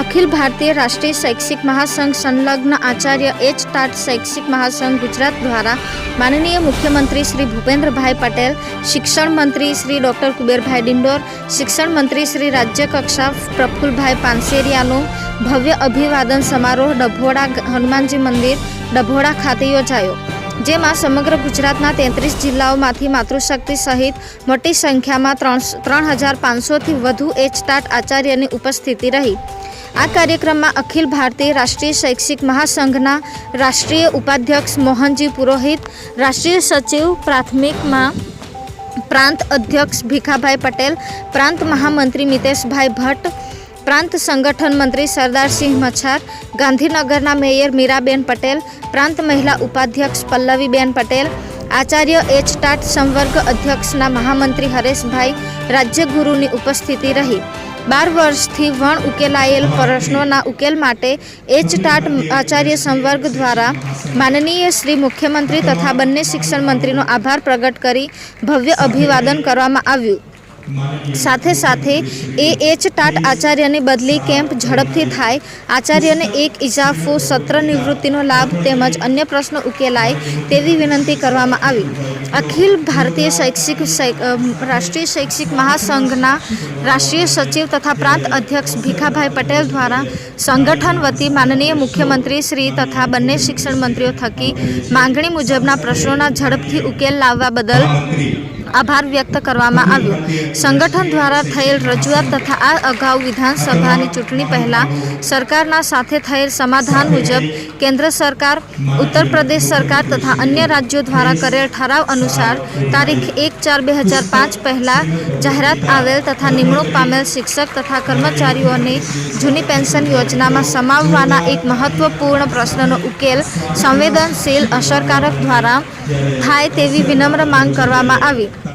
અખિલ ભારતીય રાષ્ટ્રીય શૈક્ષિક મહાસંઘ સંલગ્ન આચાર્ય એચ ટાટ શૈક્ષિક મહાસંઘ ગુજરાત દ્વારા માનનીય મુખ્યમંત્રી શ્રી ભૂપેન્દ્રભાઈ પટેલ, શિક્ષણ મંત્રી શ્રી ડૉક્ટર કુબેરભાઈ ડિંડોર, શિક્ષણ મંત્રી શ્રી રાજ્યકક્ષા પ્રફુલભાઈ પાનસેરિયાનું ભવ્ય અભિવાદન સમારોહ ડભોડા હનુમાનજી મંદિર ડભોડા ખાતે યોજાયો, જેમાં સમગ્ર ગુજરાતના તેત્રીસ જિલ્લાઓમાંથી માતૃશક્તિ સહિત મોટી સંખ્યામાં ત્રણ ત્રણ હજાર પાંચસોથી વધુ એચટાટ આચાર્યની ઉપસ્થિતિ રહી. આ કાર્યક્રમમાં અખિલ ભારતીય રાષ્ટ્રીય શૈક્ષિક મહાસંઘના રાષ્ટ્રીય ઉપાધ્યક્ષ મોહનજી પુરોહિત, રાષ્ટ્રીય સચિવ પ્રાથમિકમાં પ્રાંત અધ્યક્ષ ભીખાભાઈ પટેલ, પ્રાંત મહામંત્રી મિતેશભાઈ ભટ્ટ, પ્રાંત સંગઠન મંત્રી સરદારસિંહ મચ્છાર, ગાંધીનગરના મેયર મીરાબેન પટેલ, પ્રાંત મહિલા ઉપાધ્યક્ષ પલ્લવીબેન પટેલ, આચાર્ય એચ ટાટ સંવર્ગ અધ્યક્ષના મહામંત્રી હરેશભાઈ, રાજ્યગુરુની ઉપસ્થિતિ રહી. બાર વર્ષથી વણ ઉકેલાયેલ પ્રશ્નોના ઉકેલ માટે એચ ટાટ આચાર્ય સંવર્ગ દ્વારા માનનીય શ્રી મુખ્યમંત્રી તથા બંને શિક્ષણ મંત્રીનો આભાર પ્રગટ કરી ભવ્ય અભિવાદન કરવામાં આવ્યું. સાથે સાથે એ એચ ટાટ આચાર્યની બદલી કેમ્પ ઝડપથી થાય. આચાર્યને એક ઇજાફો સત્ર નિવૃત્તિનો લાભ તેમજ અન્ય પ્રશ્નો ઉકેલાય તેવી વિનંતી કરવામાં આવી. અખિલ ભારતીય શૈક્ષિક રાષ્ટ્રીય શૈક્ષિક મહાસંઘના રાષ્ટ્રીય સચિવ તથા પ્રાંત અધ્યક્ષ ભીખાભાઈ પટેલ દ્વારા સંગઠન વતી માનનીય મુખ્યમંત્રી શ્રી તથા બંને શિક્ષણ મંત્રીઓ થકી માંગણી મુજબના પ્રશ્નોના ઝડપથી ઉકેલ લાવવા બદલ આભાર વ્યક્ત કરવામાં આવ્યો. સંગઠન દ્વારા થયેલ રજૂઆત તથા આ અગાઉ વિધાનસભાની ચૂંટણી પહેલાં સરકારના સાથે થયેલ સમાધાન મુજબ કેન્દ્ર સરકાર, ઉત્તર પ્રદેશ સરકાર તથા અન્ય રાજ્યો દ્વારા કરેલ ઠરાવ અનુસાર તારીખ એક ચાર બે હજાર પાંચ પહેલાં જાહેરાત આવેલ તથા નિમણૂક પામેલ શિક્ષક તથા કર્મચારીઓને જૂની પેન્શન યોજનામાં સમાવવાના એક મહત્વપૂર્ણ પ્રશ્નનો ઉકેલ સંવેદનશીલ અસરકારક દ્વારા થાય તેવી વિનમ્ર માંગ કરવામાં આવી.